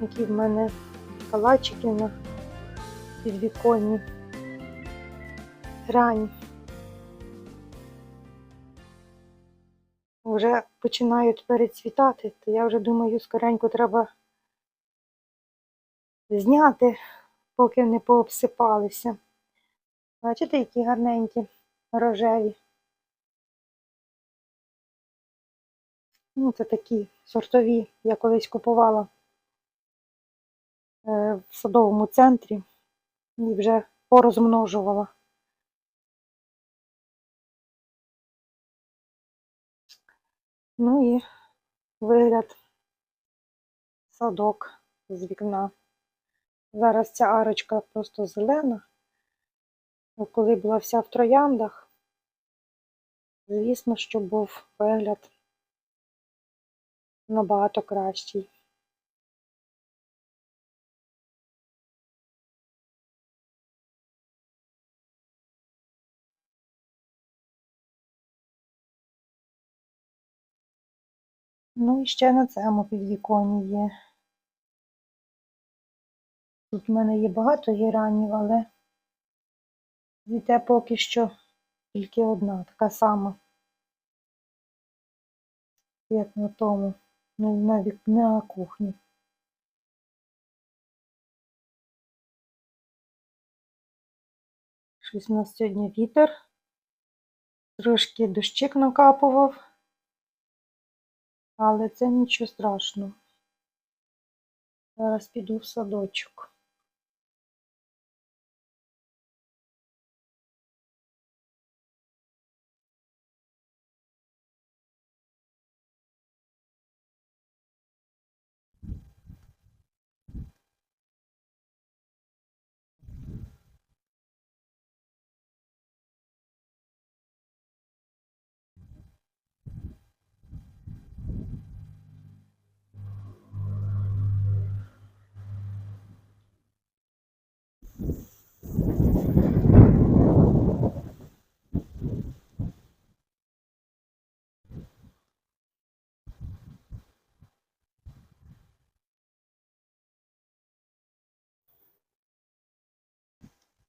які в мене калачики на підвіконні. Грані. Вже починають перецвітати, то я вже думаю, скоренько треба зняти, поки не пообсипалися. Бачите, які гарненькі, рожеві. Ну, це такі сортові, я колись купувала в садовому центрі і вже порозмножувала. Ну і вигляд садок з вікна. Зараз ця арочка просто зелена. Коли була вся в трояндах, звісно, що був вигляд набагато кращий. Ну і ще на цьому підвіконні є. Тут в мене є багато геранів, але Цвіте поки що тільки одна, така сама, як на тому, ну, на, на кухні. Щось у нас сьогодні вітер. Трошки дощик накапував, але це нічого страшного. Зараз піду в садочок.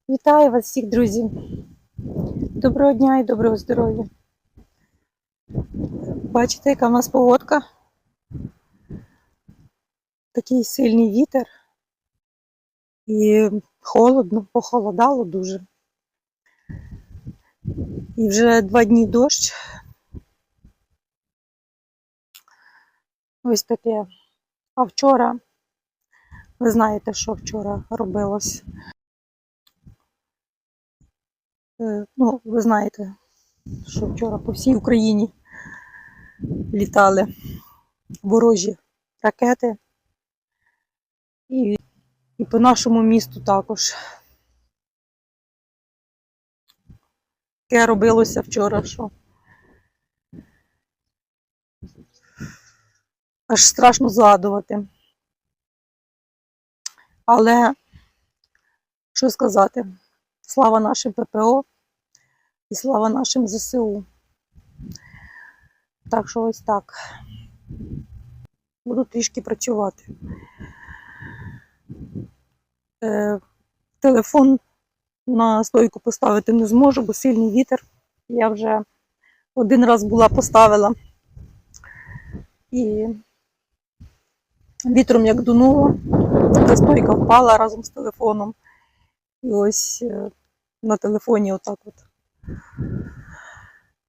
Вітаю вас всіх, друзі! Доброго дня і доброго здоров'я! Бачите, яка в нас погодка? Такий сильний вітер і холодно, похолодало дуже. І вже два дні дощ. Ось таке. А вчора, ви знаєте, що вчора робилось. Е, Ну, ви знаєте, що вчора по всій Україні літали ворожі ракети. І, і по нашому місту також. Таке робилося вчора, що аж страшно згадувати. Але що сказати? Слава нашим ППО і слава нашим ЗСУ. Так що ось так. Буду трішки працювати. Е, телефон на стойку поставити не зможу, бо сильний вітер. Я вже один раз була поставила. І вітром як дунуло, стойка впала разом з телефоном. І ось е, на телефоні отак от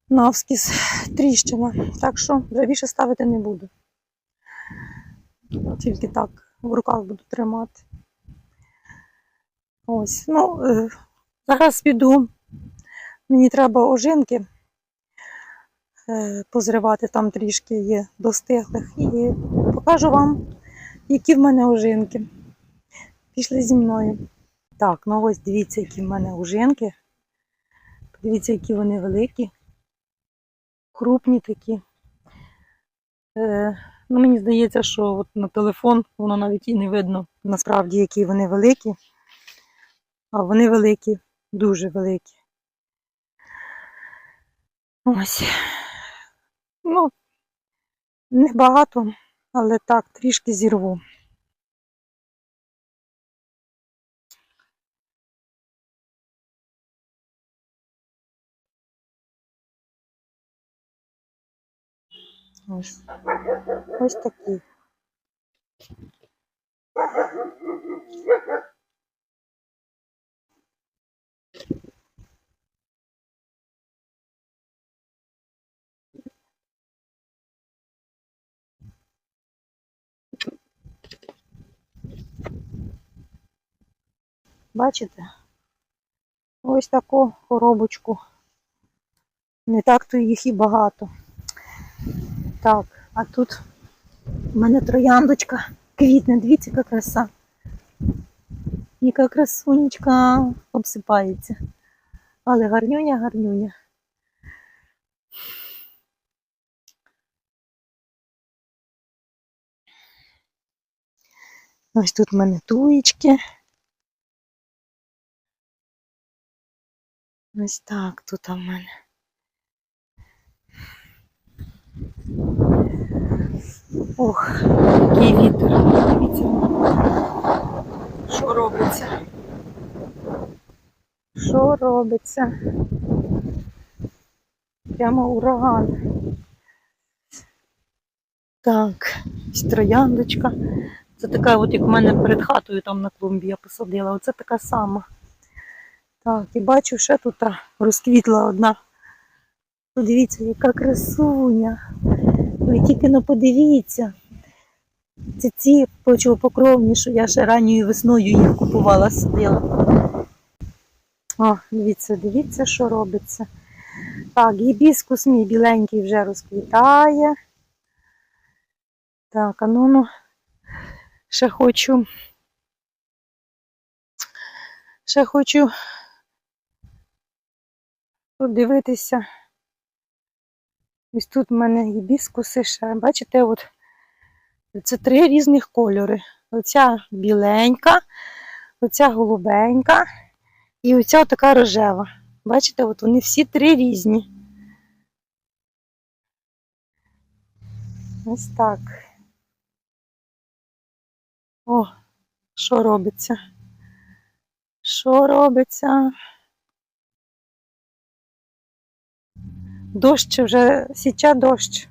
навскіз тріщина. Так що вже більше ставити не буду. Тільки так в руках буду тримати. Ось, ну, е, зараз піду. Мені треба ожинки е, позривати, там трішки є достиглих. І покажу вам, які в мене ожинки. Пішли зі мною. Так, ну ось дивіться, які в мене ужинки. Подивіться, які вони великі, крупні такі. Е, ну, Мені здається, що от на телефон воно навіть і не видно насправді, які вони великі. А вони великі, дуже великі. Ось. Ну, небагато, але так, трішки зірву. Ось, ось такі. Бачите? Ось таку коробочку. Не так то їх і багато. Так, а тут у мене трояндочка квітне, дивіться, яка краса. Яка красунечка обсипається. Але гарнюня, гарнюня. Ось тут в мене туєчки. Ось так тут у мене. Ох, який вітер. Дивіться, що робиться. Що робиться? Прямо ураган. Так, трояндочка. Це така, от як у мене перед хатою там на клумбі я посадила. Оце така сама. Так, і бачу, ще тут розквітла одна. Подивіться, яка красуня. Ви тільки ну подивіться. Це ці почвопокровні, що я ще ранньою весною їх купувала, садила. О, дивіться, дивіться, що робиться. Так, гібіскус мій біленький вже розквітає. Так, а ну, ну ще хочу. Ще хочу подивитися. Ось тут в мене гібіскуси ще. Бачите, от це три різних кольори. Оця біленька, оця голубенька і оця така рожева. Бачите, от вони всі три різні. Ось так. О, що робиться? Що робиться? Дощ вже січе дощ.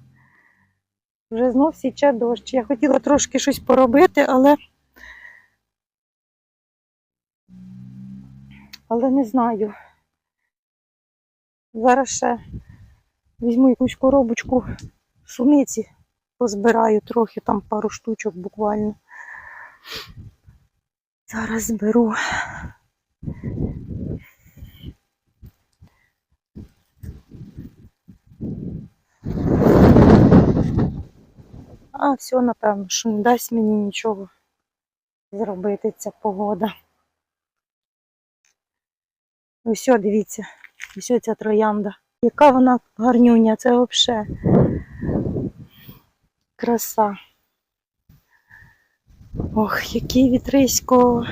Вже знов січе дощ. Я хотіла трошки щось поробити, але. Але не знаю. Зараз ще візьму якусь коробочку суниці, позбираю трохи, там пару штучок буквально. Зараз зберу. А, все, напевно, що не дасть мені нічого зробити ця погода. Ось, о, дивіться, ось ця троянда. Яка вона гарнюня, це взагалі краса. Ох, який вітрисько.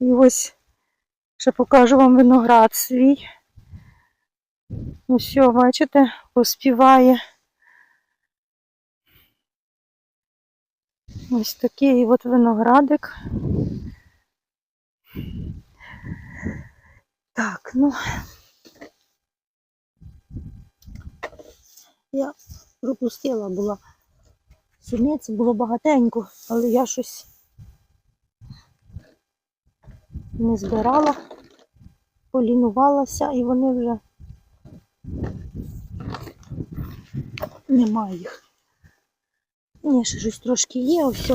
І ось ще покажу вам виноград свій. Ну все, бачите, поспіває. Ось такий от виноградик. Так, ну я пропустила була. Суниці було багатенько, але я щось не збирала, полінувалася і вони вже немає їх. Ні, ще щось трошки є, ось.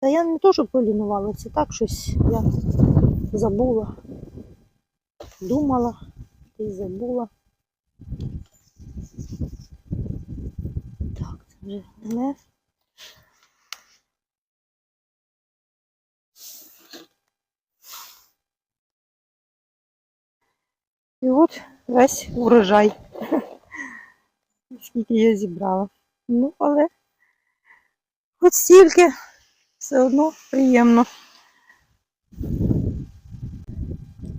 Та я не то, що полінувалася, так щось я забула. Думала і забула. Не. І от весь урожай. Скільки я зібрала. Ну, але от стільки все одно приємно.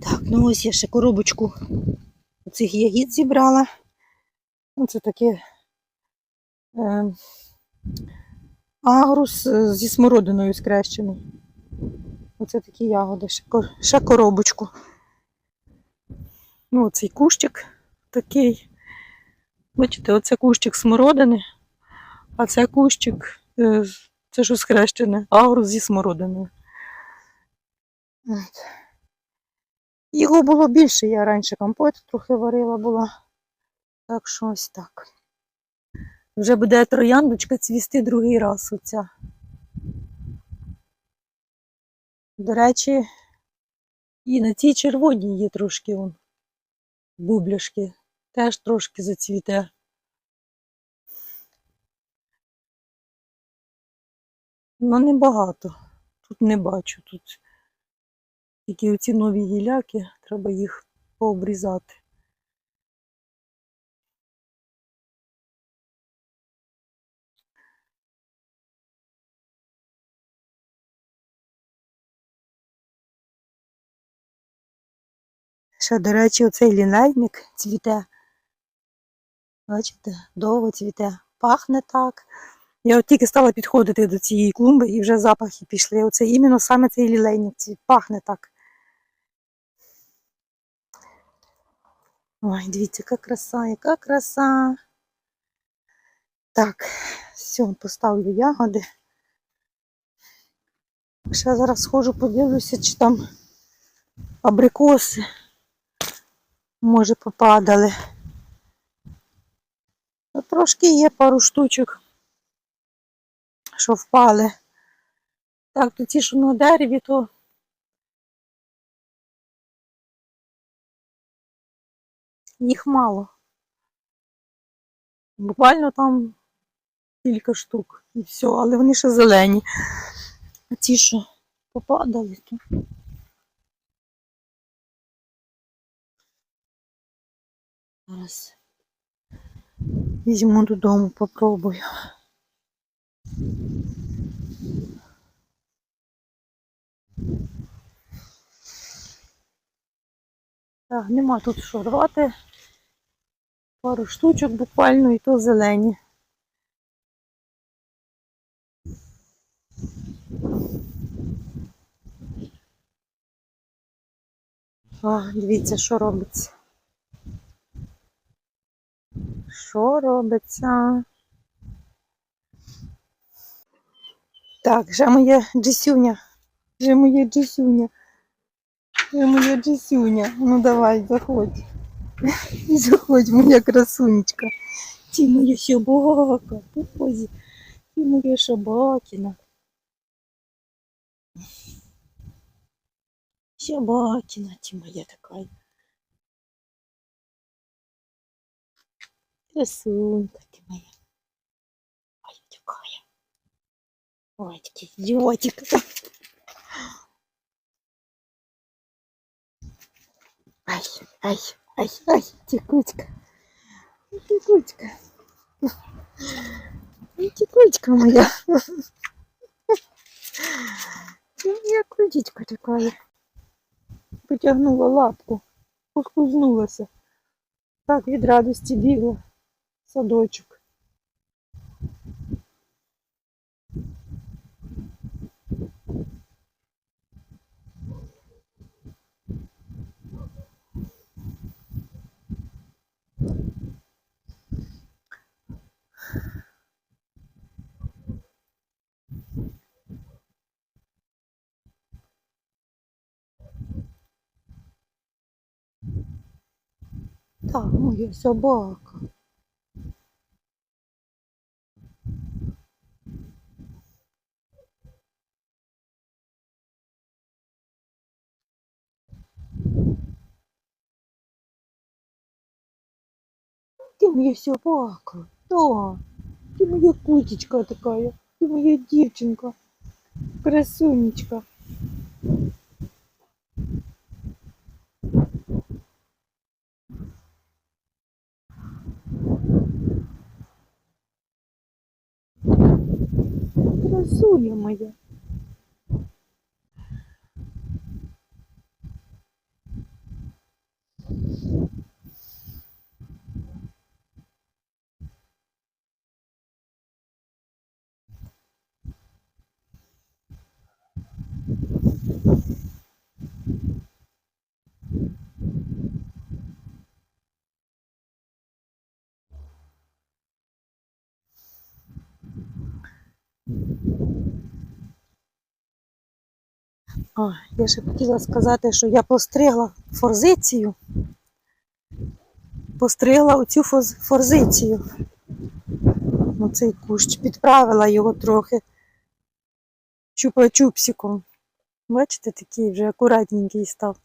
Так, ну ось я ще коробочку цих ягід зібрала. Ну, це таке агрус е, зі смородиною скрещений. Оце такі ягоди, ще, коробочку. Ну, оцей кущик такий. Бачите, оце кущик смородини, а це кущик, е, це що скрещене, агрус зі смородиною. Його було більше, я раніше компот трохи варила була. Так що ось так. Вже буде трояндочка цвісти другий раз оця. До речі, і на цій червоній є трошки он, бубляшки. Теж трошки зацвіте. Ну, небагато. Тут не бачу. Тут тільки оці нові гіляки, треба їх пообрізати. Ще, до речі, оцей лінейник цвіте. Бачите, довго цвіте. Пахне так. Я от тільки стала підходити до цієї клумби і вже запахи пішли. Оце іменно саме цей лілейник. Пахне так. Ой, дивіться, яка краса, яка краса. Так, все, поставлю ягоди. Ще зараз схожу, подивлюся, чи там абрикоси. Може, попадали. Ну, трошки є пару штучок, що впали. Так, то ті, що на дереві, то їх мало. Буквально там кілька штук і все, але вони ще зелені. А ті, що попадали, то. Зараз візьму додому, попробую. Так, нема тут що рвати. Пару штучок буквально і то зелені. А, дивіться, що робиться. Що робиться? Так, вже моє джесюня. Вже моє джесюня. Вже моя джесюня. Ну давай, заходь. Заходь, моя красунечка. Ти моя собака. Боже, Ти моя собакіна. Собакіна, ти моя така. Красунька ти моя. Ой, такая. Ой, такий идиотик. Ай, ай, ай, ай, текучка. Текучка. Текучка моя. Я кучечка такая. Потягнула лапку, поскузнулася. Так від радості бігла в садочок. Так, моя собака. Ты моя собака, да. Ты моя кутечка такая. Ты моя дівчинка. Красунечка. Красуня моя. О, я ще хотіла сказати, що я постригла форзицію. Постригла оцю форзицію. Оцей кущ. Підправила його трохи чупа-чупсиком. Бачите, такий вже акуратненький став.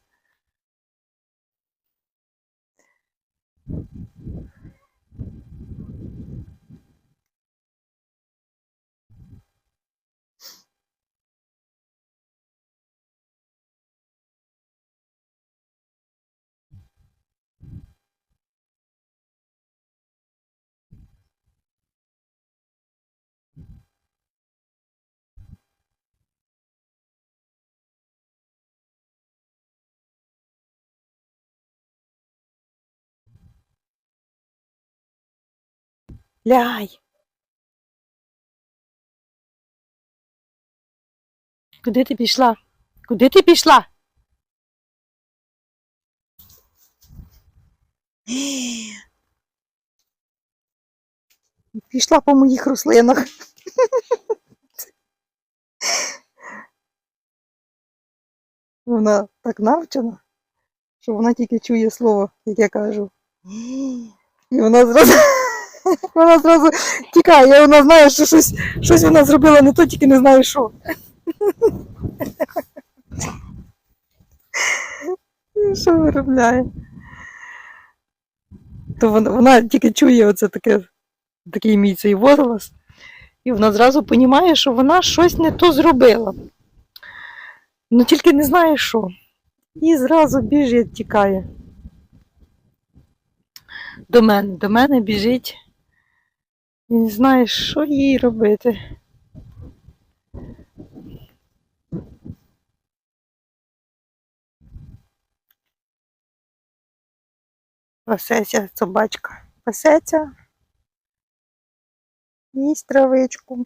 Ляй. Куди ти пішла? Куди ти пішла? Пішла по моїх рослинах. Вона так навчена, що вона тільки чує слово, як я кажу. І вона зразу, вона зразу тікає, вона знає, що щось, щось вона зробила не то, тільки не знає що. Що виробляє? То вона, вона тільки чує оце таке, такий мій цей возглас, і вона зразу розуміє, що вона щось не то зробила. Ну тільки не знає що. І зразу біжить, тікає. До мене, до мене біжить. І не знає, що їй робити. Пасеться собачка. Пасеться. Їсть травичку.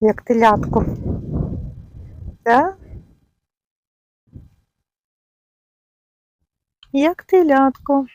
Як телятко. Так? Як телятко.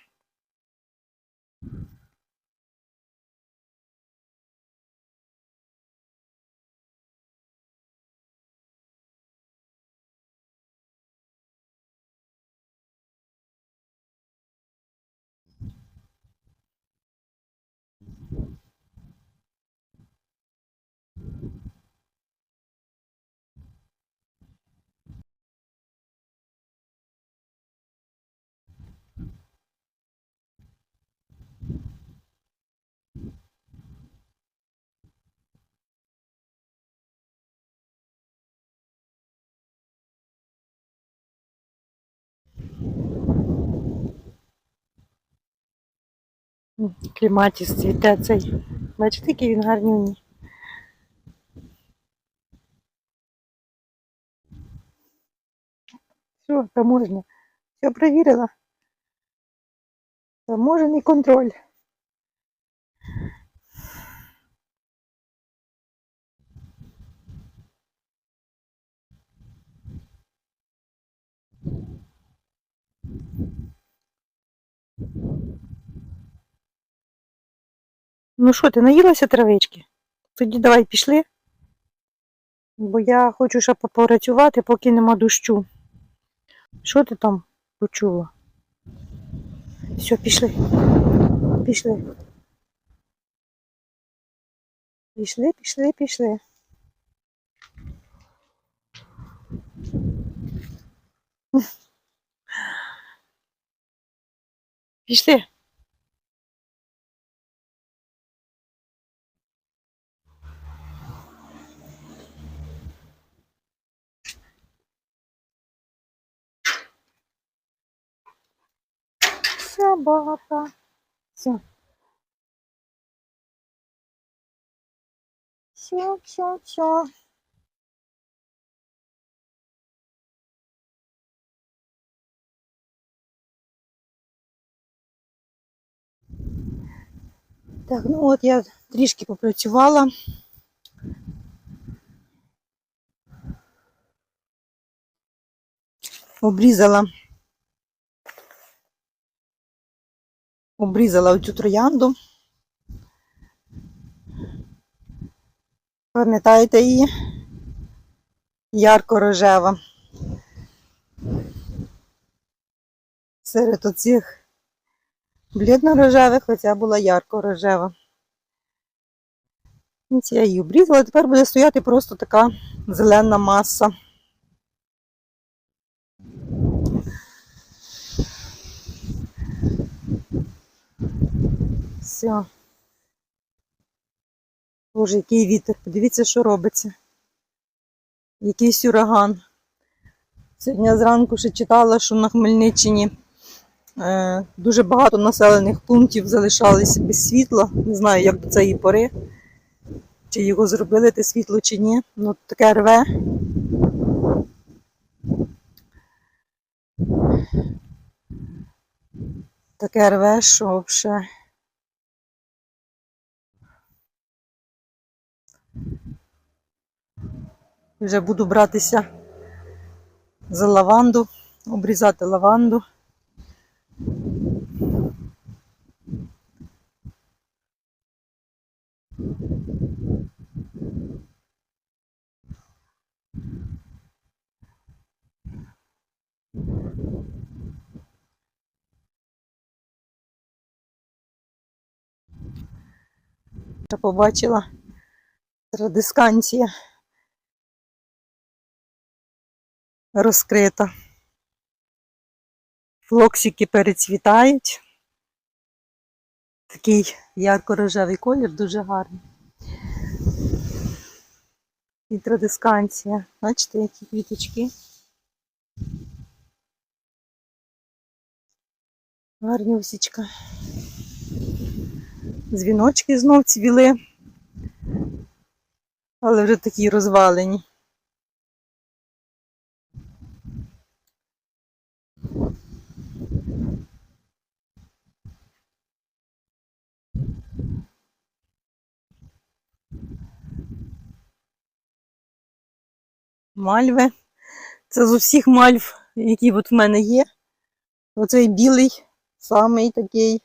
Кліматіс цвіте цей. Бачите, який він гарнюній. Все, таможня. Все перевірила. Таможенний контроль. Ну що, ти наїлася травички? Тоді давай пішли. Бо я хочу ще попрацювати, поки нема дощу. Що ти там почула? Все, пішли. Пішли. Пішли, пішли, пішли. Пішли. Собака. Все. Все, все, все. Так, ну от я трішки попрацювала. Обрізала Обрізала оцю троянду. Пам'ятаєте її? Ярко-рожева. Серед оцих блідно-рожевих оця була ярко-рожева. І я її обрізала, тепер буде стояти просто така зелена маса. Все. Боже, який вітер. Подивіться, що робиться. Якийсь ураган. Сьогодні зранку ще читала, що на Хмельниччині е, дуже багато населених пунктів залишалися без світла. Не знаю, як до цієї пори. Чи його зробили те світло, чи ні. Ну, таке рве. Таке рве, що взагалі. Вже буду братися за лаванду, обрізати лаванду. Я побачила традисканція розкрита. Флоксики перецвітають. Такий ярко-рожевий колір, дуже гарний. І традисканція. Бачите, які квіточки. Гарні усічка. Дзвіночки знов цвіли, але вже такі розвалені. Мальви. Це з усіх мальв, які от в мене є. Оцей білий, самий такий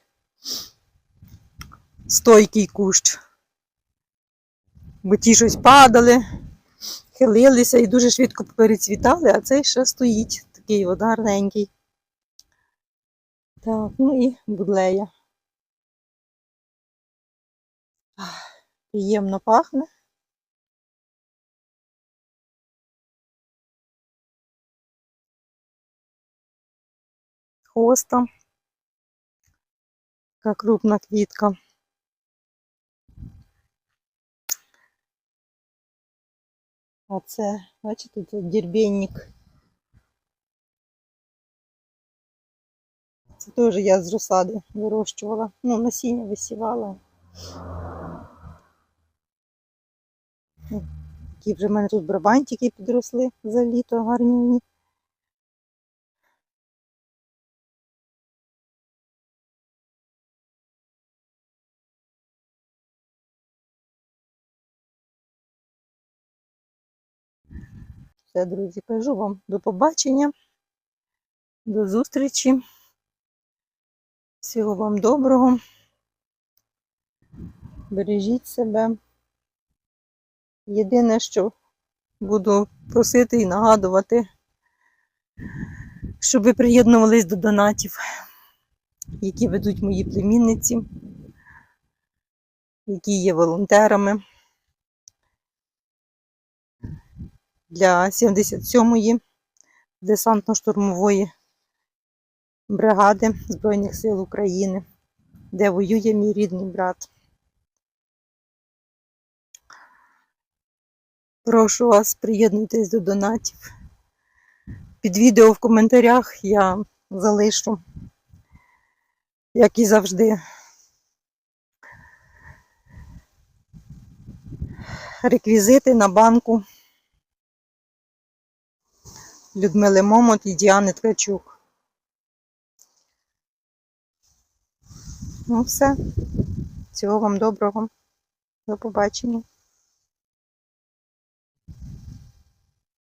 стойкий кущ. Бо ті щось падали, хилилися і дуже швидко перецвітали, а цей ще стоїть такий от гарненький. Так, ну і будлея. Приємно пахне. Хоста. Така крупна квітка. А це, бачите, це дербенник. Це теж я з розсади вирощувала. Ну, насіння висівала. Такі вже в мене тут брабантики підросли за літо гарні. Все, друзі, кажу вам до побачення, до зустрічі. Всього вам доброго. Бережіть себе. Єдине, що буду просити і нагадувати, щоб ви приєднувались до донатів, які ведуть мої племінниці, які є волонтерами. Для 77-ї десантно-штурмової бригади Збройних сил України, де воює мій рідний брат. Прошу вас, приєднуйтесь до донатів. Під відео в коментарях я залишу, як і завжди, реквізити на банку. Людмили Момот і Діани Ткачук. Ну все. Всього вам доброго. До побачення.